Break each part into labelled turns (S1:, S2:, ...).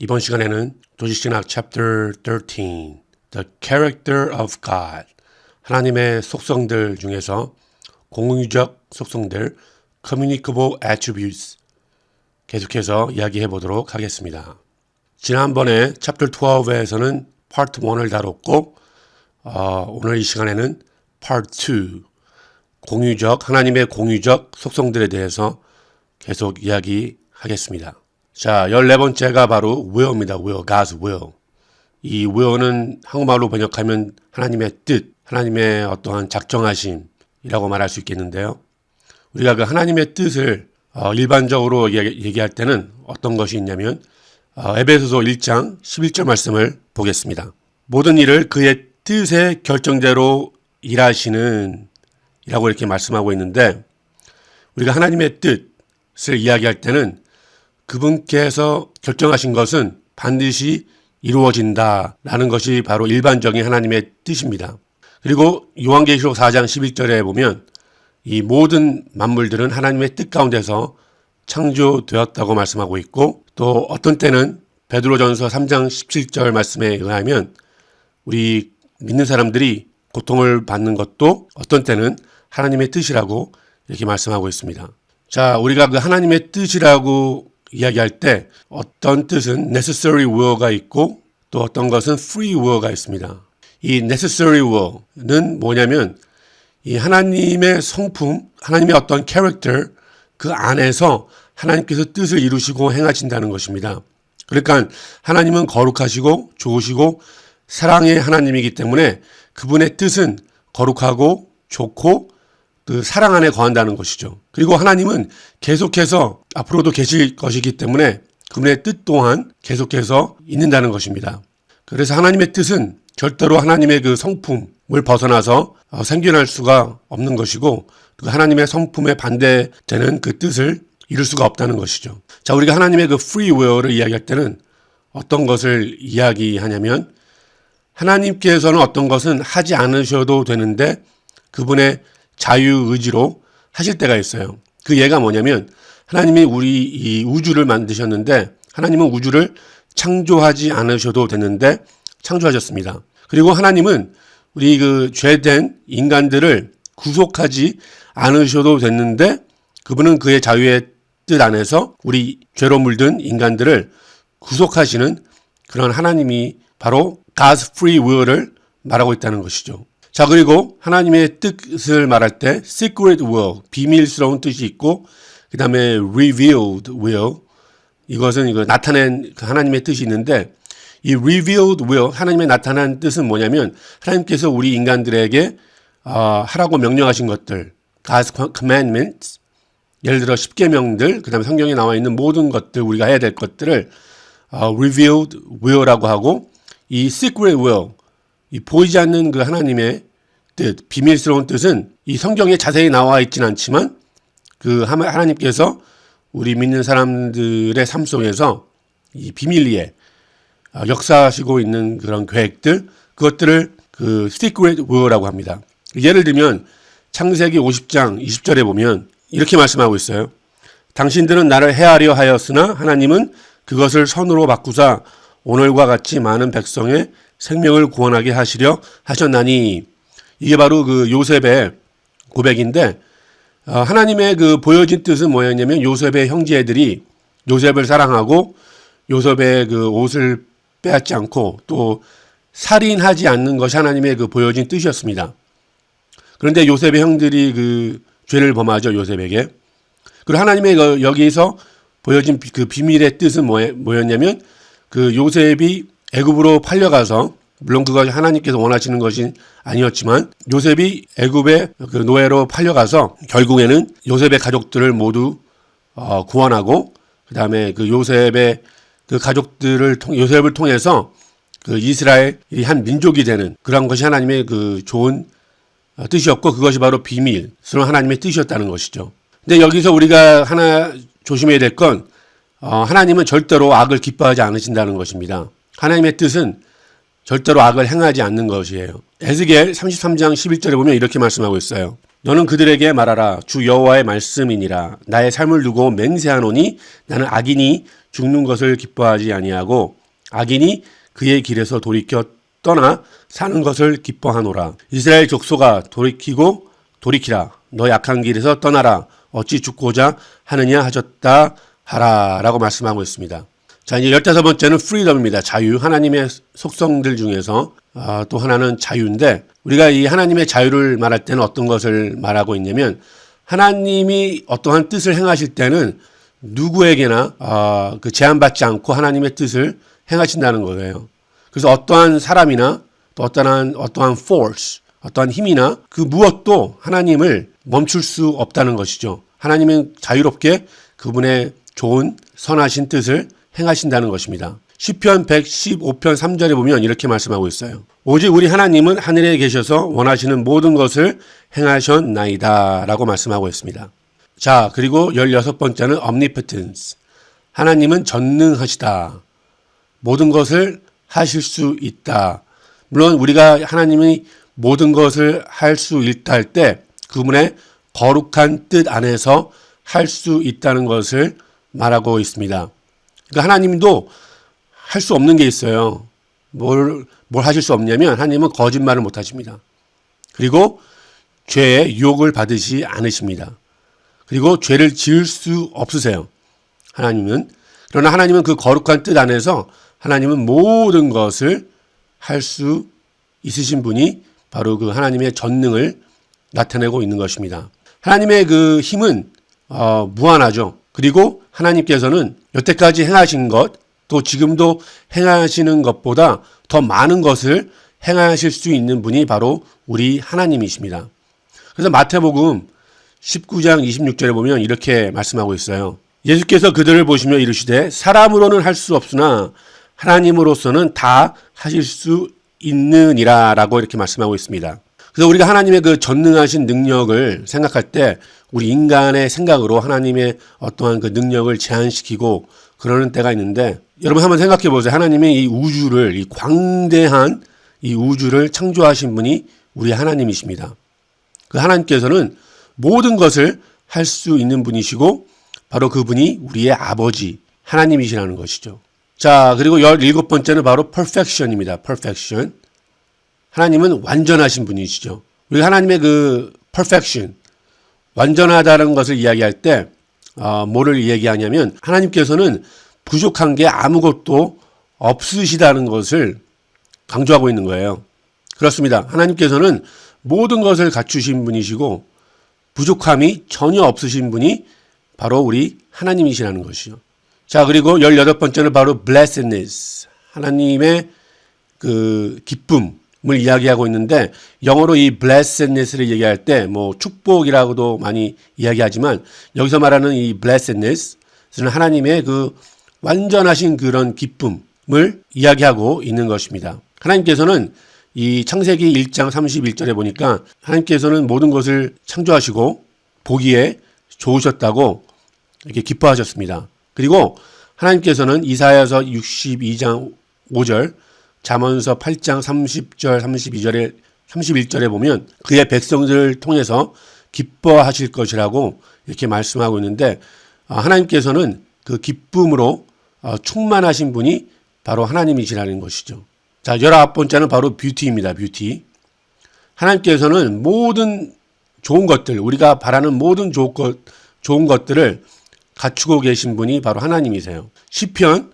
S1: 이번 시간에는 조지신학 chapter 13 The character of God 하나님의 속성들 중에서 공유적 속성들 communicable attributes 계속해서 이야기해 보도록 하겠습니다. 지난번에 chapter 12에서는 part 1을 다뤘고 어, 오늘 이 시간에는 part 2 공유적 하나님의 공유적 속성들에 대해서 계속 이야기하겠습니다. 자, 14번째가 바로 will입니다. will, God's will. 이 will는 한국말로 번역하면 하나님의 뜻, 하나님의 어떠한 작정하심이라고 말할 수 있겠는데요. 우리가 그 하나님의 뜻을 어, 일반적으로 얘기- 얘기 할 때는 어떤 것이 있냐면 어, 에베소서 1장 11절 말씀을 보겠습니다. 모든 일을 그의 뜻의 결정대로 일하시는 이라고 이렇게 말씀하고 있는데 우리가 하나님의 뜻을 이야기할 때는 그분께서 결정하신 것은 반드시 이루어진다라는 것이 바로 일반적인 하나님의 뜻입니다. 그리고 요한계시록 4장 11절에 보면 이 모든 만물들은 하나님의 뜻 가운데서 창조되었다고 말씀하고 있고 또 어떤 때는 베드로전서 3장 17절 말씀에 의하면 우리 믿는 사람들이 고통을 받는 것도 어떤 때는 하나님의 뜻이라고 이렇게 말씀하고 있습니다. 자, 우리가 그 하나님의 뜻이라고 이야기할 때 어떤 뜻은 necessary will가 있고 또 어떤 것은 free will가 있습니다. 이 necessary will는 뭐냐면 이 하나님의 성품, 하나님의 어떤 캐릭터 그 안에서 하나님께서 뜻을 이루시고 행하신다는 것입니다. 그러니까 하나님은 거룩하시고 좋으시고 사랑의 하나님이기 때문에 그분의 뜻은 거룩하고 좋고 그 사랑 안에 거한다는 것이죠. 그리고 하나님은 계속해서 앞으로도 계실 것이기 때문에 그분의 뜻 또한 계속해서 있는다는 것입니다. 그래서 하나님의 뜻은 절대로 하나님의 그 성품을 벗어나서 어, 생겨날 수가 없는 것이고 그 하나님의 성품에 반대되는 그 뜻을 이룰 수가 없다는 것이죠. 자, 우리가 하나님의 그 free will을 이야기할 때는 어떤 것을 이야기하냐면 하나님께서는 어떤 것은 하지 않으셔도 되는데 그분의 자유 의지로 하실 때가 있어요. 그 예가 뭐냐면 하나님이 우리 이 우주를 만드셨는데 하나님은 우주를 창조하지 않으셔도 되는데 창조하셨습니다. 그리고 하나님은 우리 그 죄된 인간들을 구속하지 않으셔도 됐는데 그분은 그의 자유의 뜻 안에서 우리 죄로 물든 인간들을 구속하시는 그런 하나님이 바로 God's free will을 말하고 있다는 것이죠. 자, 그리고 하나님의 뜻을 말할 때 secret will, 비밀스러운 뜻이 있고 그 다음에 revealed will, 이것은 이거 나타낸 그 하나님의 뜻이 있는데 이 revealed will, 하나님의 나타난 뜻은 뭐냐면 하나님께서 우리 인간들에게 어, 하라고 명령하신 것들, God's commandments, 예를 들어 십계명들, 그다음에 성경에 나와 있는 모든 것들 우리가 해야 될 것들을 어, revealed will라고 하고 이 secret will, 이 보이지 않는 그 하나님의 뜻, 비밀스러운 뜻은 이 성경에 자세히 나와 있지는 않지만 그 하나- 하나님께서 우리 믿는 사람들의 삶 속에서 이 비밀리에 어, 역사하시고 있는 그런 계획들 그것들을 그 secret will라고 합니다. 예를 들면 창세기 50장 20절에 보면 이렇게 말씀하고 있어요. 당신들은 나를 해하려 하였으나 하나님은 그것을 선으로 바꾸사 오늘과 같이 많은 백성의 생명을 구원하게 하시려 하셨나니 이게 바로 그 요셉의 고백인데 어, 하나님의 그 보여진 뜻은 뭐였냐면 요셉의 형제들이 요셉을 사랑하고 요셉의 그 옷을 빼앗지 않고 또 살인하지 않는 것이 하나님의 그 보여진 뜻이었습니다. 그런데 요셉의 형들이 그 죄를 범하죠 요셉에게. 그리고 하나님의 그 여기서 보여진 비- 그 비밀의 뜻은 뭐였냐면 그 요셉이 애굽으로 팔려가서 물론 그것이 하나님께서 원하시는 것이 아니었지만 요셉이 애굽의 그 노예로 팔려가서 결국에는 요셉의 가족들을 모두 어, 구원하고 그 다음에 그 요셉의 그 가족들을 통 요셉을 통해서 그 이스라엘이 한 민족이 되는 그런 것이 하나님의 그 좋은 어, 뜻이었고 그것이 바로 비밀스러운 하나님의 뜻이었다는 것이죠. 근데 여기서 우리가 하나 조심해야 될건 어, 하나님은 절대로 악을 기뻐하지 않으신다는 것입니다. 하나님의 뜻은 절대로 악을 행하지 않는 것이에요. 에스겔 33장 11절에 보면 이렇게 말씀하고 있어요. 너는 그들에게 말하라 주 여호와의 말씀이니라 나의 삶을 두고 맹세하노니 나는 악인이 죽는 것을 기뻐하지 아니하고 악인이 그의 길에서 돌이켜 떠나 사는 것을 기뻐하노라. 이스라엘 족소가 돌이키고 돌이키라. 너 약한 길에서 떠나라. 어찌 죽고자 하느냐 하셨다 하라. 라고 말씀하고 있습니다. 자, 이제 열다섯 번째는 프리덤입니다. 자유. 하나님의 속성들 중에서 아, 또 하나는 자유인데 우리가 이 하나님의 자유를 말할 때는 어떤 것을 말하고 있냐면 하나님이 어떠한 뜻을 행하실 때는 누구에게나 아, 그 제한받지 않고 하나님의 뜻을 행하신다는 거예요. 그래서 어떠한 사람이나 또 어떠한 어떠한 force, 어떠한 힘이나 그 무엇도 하나님을 멈출 수 없다는 것이죠. 하나님은 자유롭게 그분의 좋은 선하신 뜻을 행하신다는 것입니다. 시편 115편 3절에 보면 이렇게 말씀하고 있어요. 오직 우리 하나님은 하늘에 계셔서 원하시는 모든 것을 행하셨나이다 라고 말씀하고 있습니다. 자, 그리고 16번째는 omnipotence. 하나님은 전능하시다. 모든 것을 하실 수 있다. 물론 우리가 하나님이 모든 것을 할 수 있다 할 때 그분의 거룩한 뜻 안에서 할 수 있다는 것을 말하고 있습니다. 그러니까 하나님도 할 수 없는 게 있어요. 뭘, 뭘 하실 수 없냐면 하나님은 거짓말을 못 하십니다. 그리고 죄의 유혹을 받으시 않으십니다. 그리고 죄를 지을 수 없으세요. 하나님은. 그러나 하나님은 그 거룩한 뜻 안에서 하나님은 모든 것을 할 수 있으신 분이 바로 그 하나님의 전능을 나타내고 있는 것입니다. 하나님의 그 힘은 어, 무한하죠. 그리고 하나님께서는 여태까지 행하신 것, 또 지금도 행하시는 것보다 더 많은 것을 행하실 수 있는 분이 바로 우리 하나님이십니다. 그래서 마태복음 19장 26절에 보면 이렇게 말씀하고 있어요. 예수께서 그들을 보시며 이르시되 사람으로는 할 수 없으나 하나님으로서는 다 하실 수 있느니라 라고 이렇게 말씀하고 있습니다. 그래서 우리가 하나님의 그 전능하신 능력을 생각할 때 우리 인간의 생각으로 하나님의 어떠한 그 능력을 제한시키고 그러는 때가 있는데 여러분 한번 생각해 보세요. 하나님의 이 우주를 이 광대한 이 우주를 창조하신 분이 우리 하나님이십니다. 그 하나님께서는 모든 것을 할 수 있는 분이시고 바로 그분이 우리의 아버지 하나님이시라는 것이죠. 자, 그리고 17번째는 바로 perfection입니다. perfection. 하나님은 완전하신 분이시죠. 우리 하나님의 그 perfection, 완전하다는 것을 이야기할 때, 어, 뭐를 얘기하냐면, 하나님께서는 부족한 게 아무것도 없으시다는 것을 강조하고 있는 거예요. 그렇습니다. 하나님께서는 모든 것을 갖추신 분이시고, 부족함이 전혀 없으신 분이 바로 우리 하나님이시라는 것이죠. 자, 그리고 18번째는 바로 blessedness. 하나님의 그 기쁨을 이야기하고 있는데 영어로 이 blessedness를 얘기할 때 뭐 축복이라고도 많이 이야기하지만 여기서 말하는 이 blessedness는 하나님의 그 완전하신 그런 기쁨을 이야기하고 있는 것입니다. 하나님께서는 이 창세기 1장 31절에 보니까 하나님께서는 모든 것을 창조하시고 보기에 좋으셨다고 이렇게 기뻐하셨습니다. 그리고 하나님께서는 이사야서 62장 5절, 잠언서 8장 30절, 32절에 31절에 보면 그의 백성들을 통해서 기뻐하실 것이라고 이렇게 말씀하고 있는데 아, 하나님께서는 그 기쁨으로 어, 충만하신 분이 바로 하나님이시라는 것이죠. 자, 열아홉 번째는 바로 뷰티입니다. 뷰티. 하나님께서는 모든 좋은 것들, 우리가 바라는 모든 좋은, 것들을 갖추고 계신 분이 바로 하나님이세요. 시편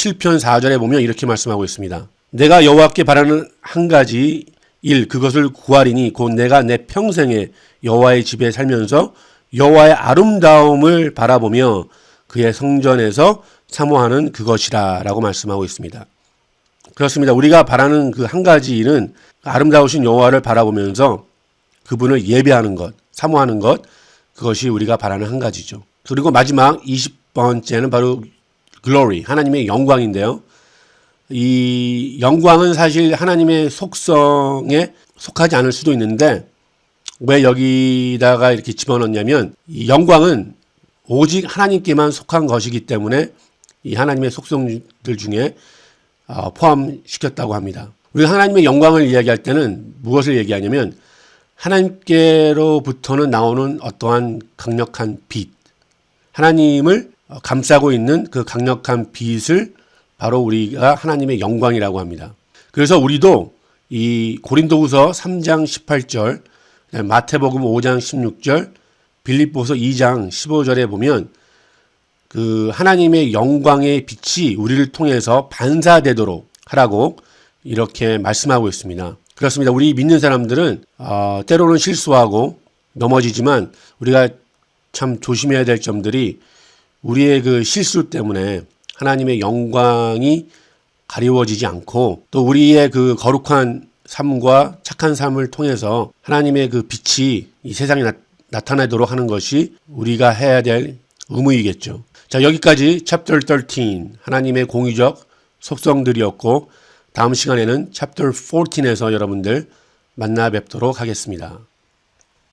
S1: 27편 4절에 보면 이렇게 말씀하고 있습니다. 내가 여호와께 바라는 한 가지 일 그것을 구하리니 곧 내가 내 평생에 여호와의 집에 살면서 여호와의 아름다움을 바라보며 그의 성전에서 사모하는 그것이라라고 말씀하고 있습니다. 그렇습니다. 우리가 바라는 그 한 가지 일은 아름다우신 여호와를 바라보면서 그분을 예배하는 것, 사모하는 것, 그것이 우리가 바라는 한 가지죠. 그리고 마지막 20번째는 바로 glory, 하나님의 영광인데요. 이 영광은 사실 하나님의 속성에 속하지 않을 수도 있는데 왜 여기다가 이렇게 집어넣냐면 이 영광은 오직 하나님께만 속한 것이기 때문에 이 하나님의 속성들 중에 어, 포함시켰다고 합니다. 우리가 하나님의 영광을 이야기할 때는 무엇을 얘기하냐면 하나님께로부터는 나오는 어떠한 강력한 빛, 하나님을 어, 감싸고 있는 그 강력한 빛을 바로 우리가 하나님의 영광이라고 합니다. 그래서 우리도 이 고린도후서 3장 18절, 마태복음 5장 16절, 빌립보서 2장 15절에 보면 그 하나님의 영광의 빛이 우리를 통해서 반사되도록 하라고 이렇게 말씀하고 있습니다. 그렇습니다. 우리 믿는 사람들은 어, 때로는 실수하고 넘어지지만 우리가 참 조심해야 될 점들이 우리의 그 실수 때문에 하나님의 영광이 가리워지지 않고 또 우리의 그 거룩한 삶과 착한 삶을 통해서 하나님의 그 빛이 이 세상에 나, 나타나도록 하는 것이 우리가 해야 될 의무이겠죠. 자, 여기까지 chapter 13 하나님의 공의적 속성들이었고 다음 시간에는 chapter 14에서 여러분들 만나 뵙도록 하겠습니다.